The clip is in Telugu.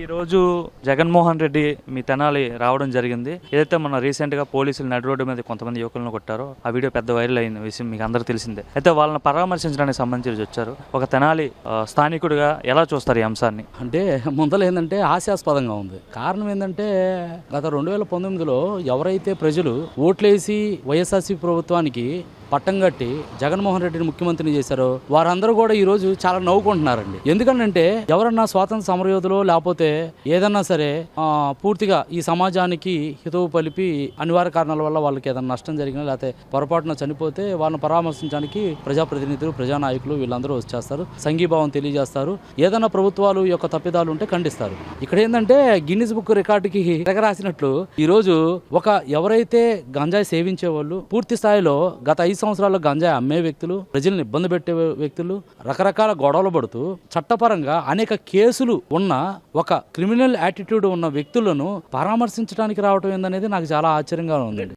ఈ రోజు జగన్మోహన్ రెడ్డి మీ తెనాలి రావడం జరిగింది. ఏదైతే మన రీసెంట్గా పోలీసులు నడి రోడ్డు మీద కొంతమంది యువకులను కొట్టారో ఆ వీడియో పెద్ద వైరల్ అయిన విషయం మీకు అందరూ తెలిసిందే. అయితే వాళ్ళని పరామర్శించడానికి సంబంధించి వచ్చారు. ఒక తెనాలి స్థానికుడిగా ఎలా చూస్తారు ఈ అంశాన్ని? అంటే ముందర ఏంటంటే హాస్యాస్పదంగా ఉంది. కారణం ఏంటంటే గత రెండు వేల పంతొమ్మిదిలో ఎవరైతే ప్రజలు ఓట్లేసి వైఎస్ఆర్సీ ప్రభుత్వానికి పట్టం కట్టి జగన్మోహన్ రెడ్డిని ముఖ్యమంత్రిని చేశారో వారందరూ కూడా ఈ రోజు చాలా నవ్వుకుంటున్నారండి. ఎందుకంటే ఎవరన్నా స్వాతంత్ర సమరయోధులు లేకపోతే ఏదన్నా సరే పూర్తిగా ఈ సమాజానికి హితవు పలిపి అనివార్య కారణాల వల్ల వాళ్ళకి ఏదైనా నష్టం జరిగినా లేకపోతే పొరపాటున చనిపోతే వాళ్ళని పరామర్శించడానికి ప్రజాప్రతినిధులు ప్రజానాయకులు వీళ్ళందరూ వచ్చేస్తారు. సంఘీభావం తెలియజేస్తారు. ఏదైనా ప్రభుత్వాలు యొక్క తప్పిదాలు ఉంటే ఖండిస్తారు. ఇక్కడ ఏంటంటే గిన్నిస్ బుక్ రికార్డుకి రాసినట్లు ఈ రోజు ఒక ఎవరైతే గంజాయి సేవించే వాళ్ళు పూర్తి స్థాయిలో గత ఐదు సంవత్సరాల్లో గంజాయి అమ్మే వ్యక్తులు ప్రజల్ని ఇబ్బంది పెట్టే వ్యక్తులు రకరకాల గొడవలు పడుతూ చట్టపరంగా అనేక కేసులు ఉన్న ఒక క్రిమినల్ యాటిట్యూడ్ ఉన్న వ్యక్తులను పరామర్శించడానికి రావటం ఏందనేది నాకు చాలా ఆశ్చర్యంగా ఉందండి.